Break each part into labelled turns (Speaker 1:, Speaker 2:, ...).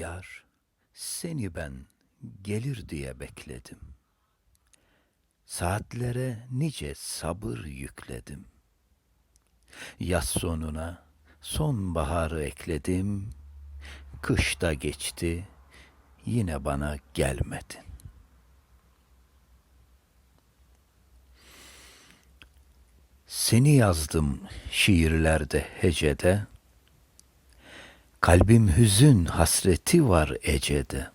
Speaker 1: Yar, seni ben gelir diye bekledim. Saatlere nice sabır yükledim. Yaz sonuna sonbaharı ekledim. Kış da geçti, yine bana gelmedin. Seni yazdım şiirlerde hecede. Kalbim hüzün hasreti var ecede.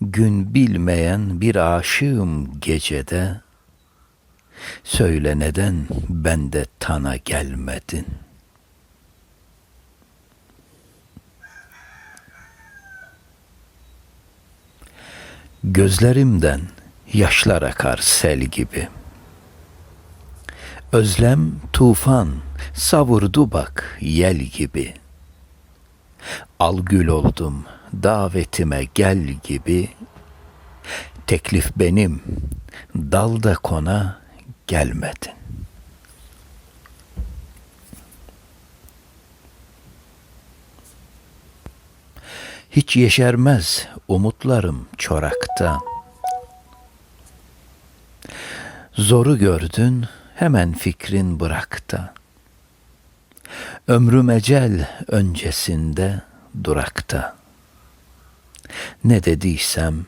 Speaker 1: Gün bilmeyen bir aşığım gecede. Söyle neden bende tana gelmedin? Gözlerimden yaşlar akar sel gibi. Özlem tufan savurdu bak yel gibi. Al gül oldum davetime gel gibi. Teklif benim dalda kona gelmedin. Hiç yeşermez umutlarım çorakta. Zoru gördün, hemen fikrin bıraktı. Ömrüm ecel öncesinde durakta. Ne dediysem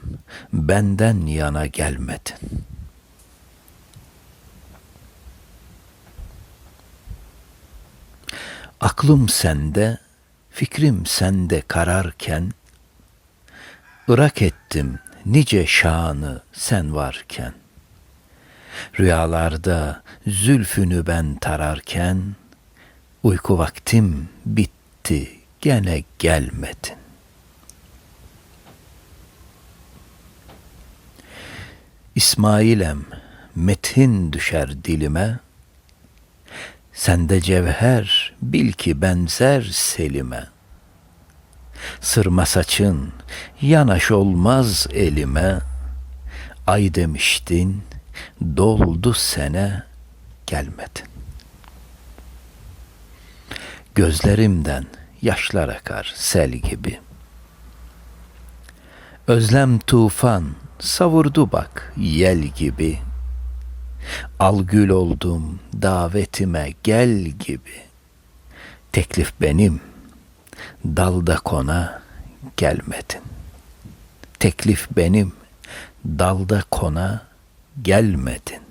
Speaker 1: benden yana gelmedin. Aklım sende, fikrim sende kararken, Irak ettim nice şanı sen varken. Rüyalarda zülfünü ben tararken, Uyku vaktim bitti gene gelmedin. İsmailem metin düşer dilime, Sende cevher bil ki benzer selime. Sırma saçın yanaş olmaz elime, Ay demiştin doldu sene gelmedin. Gözlerimden yaşlar akar sel gibi. Özlem tufan savurdu bak yel gibi. Al gül oldum davetime gel gibi. Teklif benim dalda kona gelmedin. Teklif benim dalda kona gelmedin.